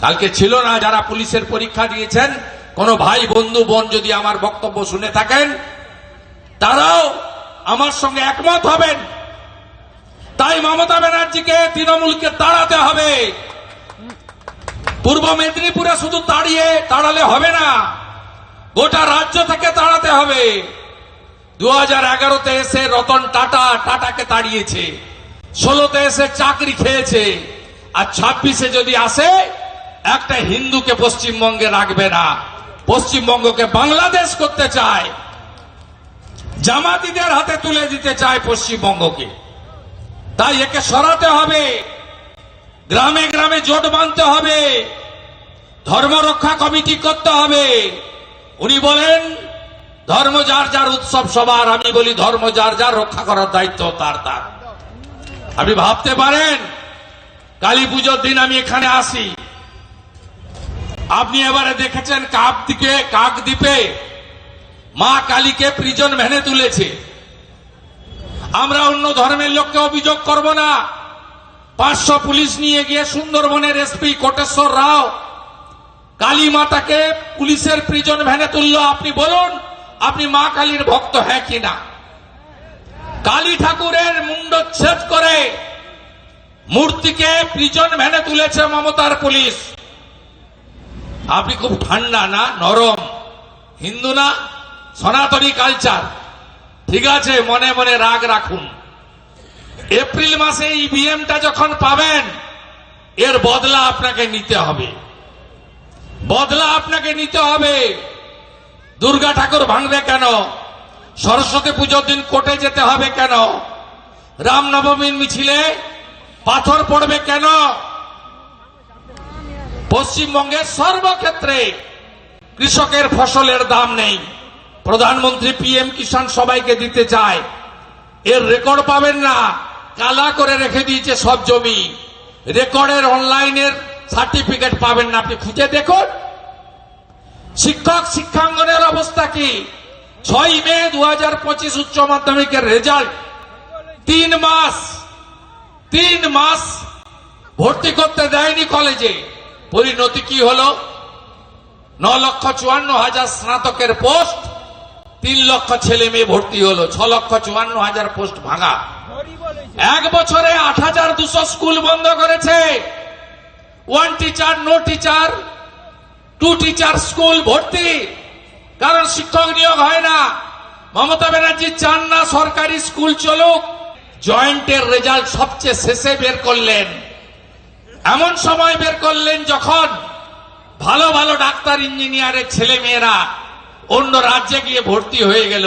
কালকে ছিল না যারা পুলিশের পরীক্ষা দিয়েছেন? কোন ভাই, বন্ধু, বোন যদি আমার বক্তব্য শুনে থাকেন, তারাও আমার সঙ্গে একমত হবেন। তাই মমতা ব্যানার্জিকে, তৃণমূলকে তাড়াতে হবে। পূর্ব মেদিনীপুরে শুধু তাড়িয়ে তাড়ালে হবে না, গোটা রাজ্য থেকে তাড়াতে হবে। দু হাজার এগারোতে এসে রতন টাটা, টাটাকে তাড়িয়েছে। ষোলোতে এসে চাকরি খেয়েছে। আর ছাব্বিশে যদি আসে একটা হিন্দুকে পশ্চিমবঙ্গে রাখবে না। পশ্চিমবঙ্গকে বাংলাদেশ করতে চায়। জামাতিদের হাতে তুলে দিতে চায় পশ্চিমবঙ্গকে। তাই একে সরাতে হবে। গ্রামে গ্রামে জোট বাঁধতে হবে। ধর্ম রক্ষা কমিটি করতে হবে। উনি বলেন, ধর্ম যার যার উৎসব সবার, আমি বলি ধর্ম যার যার রক্ষা করার দায়িত্ব তার তার। আপনি ভাবতে পারেন, কালী পুজোর দিন আমি এখানে আসি। আপনি এবারে দেখেছেন কাপ দিকে, কাক দ্বীপে মা কালীকে প্রিজন ভ্যানে তুলেছে। আমরা অন্য ধর্মের লোককে অভিযোগ করব না। পাঁচশো পুলিশ নিয়ে গিয়ে সুন্দরবনের এসপি কোটেশ্বর রাও কালী মাতাকে পুলিশের প্রিজন ভ্যানে তুললো। আপনি বলুন, আপনি মা কালীর ভক্ত হ্যাঁ কিনা কালী ঠাকুরের মুন্ডচ্ছেদ করে মূর্তিকে প্রিজন ভ্যানে তুলেছে মমতার পুলিশ। আপনি খুব ঠান্ডা না, নরম। হিন্দু না, সনাতনী কালচার। ঠিক আছে, মনে মনে রাগ রাখুন। এপ্রিল মাসে ইভিএমটা যখন পাবেন, এর বদলা আপনাকে নিতে হবে। বদলা আপনাকে নিতে হবে। দুর্গা ঠাকুর ভাঙবে কেন? সরস্বতী পুজোর দিন কোর্টে যেতে হবে কেন? রামনবমীর মিছিলে পাথর পড়বে কেন? পশ্চিমবঙ্গের সর্বক্ষেত্রে কৃষকের ফসলের দাম নেই। প্রধানমন্ত্রী পিএম কিষাণ সবাইকে দিতে চায়। এর রেকর্ড পাবেন না। কালা করে রেখে দিয়েছে সব জমি। রেকর্ডের অনলাইনের সার্টিফিকেট পাবেন না। আপনি খুঁজে দেখুন। শিক্ষক শিক্ষাঙ্গনের অবস্থা কি? ছয় মে দু হাজার পঁচিশ উচ্চ মাধ্যমিকের রেজাল্ট। তিন মাস। তিন মাস ভর্তি করতে দেয়নি কলেজে। পরিণতি কি হলো? ন লক্ষ চুয়ান্ন হাজার স্নাতকের পোস্ট তিন লক্ষ ছেলে মেয়ে ভর্তি হলো ছ লক্ষ চুয়ান্ন হাজার পোস্ট ভাঙা। এক বছরে আট হাজার দুশো স্কুল বন্ধ করেছে। One teacher no teacher two teacher school ভর্তি। কারণ শিক্ষক নিয়োগ হয় না। মমতা ব্যানার্জি চান না সরকারি স্কুল চলুক। জয়েন্টের রেজাল্ট সবচেয়ে শেষে বের করলেন। এমন সময় বের করলেন যখন ভালো ভালো ডাক্তার, ইঞ্জিনিয়ারের ছেলে মেয়েরা অন্য রাজ্যে গিয়ে ভর্তি হয়ে গেল।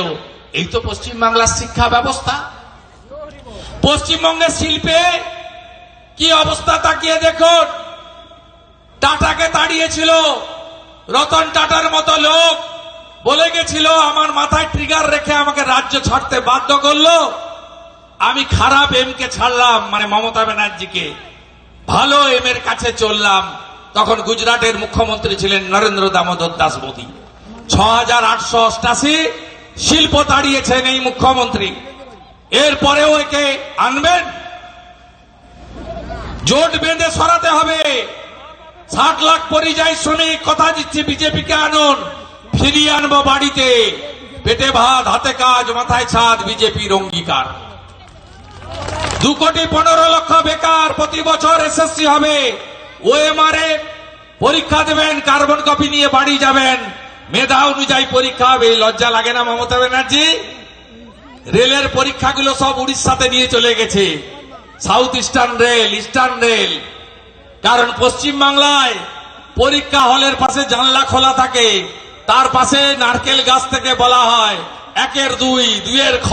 এই তো পশ্চিমবাংলার শিক্ষা ব্যবস্থা। পশ্চিমবঙ্গের শিল্পে কি অবস্থা তাকিয়ে দেখুন। টাটাকে তাড়িয়েছিল, রতন টাটার মতো লোক বলে গেছিল, আমার মাথায় ট্রিগার রেখে আমাকে রাজ্য ছাড়তে বাধ্য করল। আমি খারাপ এম কে ছাড়লাম মানে মমতা ব্যানার্জিকে। ভালো এম এর কাছে চললাম। তখন গুজরাটের মুখ্যমন্ত্রী ছিলেন নরেন্দ্র দামোদর দাস মোদী। ছ হাজার আটশো অষ্টাশি শিল্প তাড়িয়েছেন এই মুখ্যমন্ত্রী। এরপরেও একে আনবেন? জোট বেঁধে সরাতে হবে। ষাট লাখ পরিযায়ী শ্রমিক, কথা দিচ্ছি বিজেপিকে আনুন। ফিরিয়ে আনব বাড়িতে। পেটে ভাত, হাতে কাজ, মাথায় ছাদ, বিজেপির অঙ্গীকার। দু কোটি পনেরো লক্ষ বেকার প্রতি বছর এসএসসি হবে। ওএমআরে পরীক্ষা দেবেন, কার্বন কপি নিয়ে বাড়ি যাবেন। মেধা অনুযায়ী পরীক্ষা হবে লজ্জা লাগে না মমতা ব্যানার্জি? রেলের পরীক্ষাগুলো সব উড়িষ্যাতে নিয়ে চলে গেছে। South eastern rail eastern rail কারণ পশ্চিম বাংলায় পরীক্ষা হলের পাশে জানলা খোলা থাকে। তার পাশে নারকেল গাছ থেকে বলা হয়, একের দুই, দুইয়ের খ,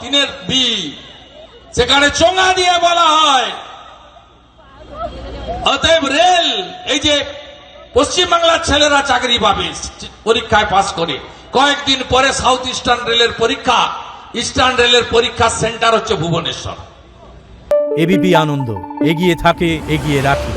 তিনের বি। সেখানে চোঙা দিয়ে বলা হয়। অতএব রেল, এই যে পশ্চিমবাংলার ছেলেরা চাকরি পাবে, পরীক্ষায় পাস করে। কয়েকদিন পরে সাউথ ইস্টার্ন রেলের পরীক্ষা, ইস্টার্ন রেলের পরীক্ষার সেন্টার হচ্ছে ভুবনেশ্বর। এবিপি আনন্দ, এগিয়ে থাকে, এগিয়ে রাখে।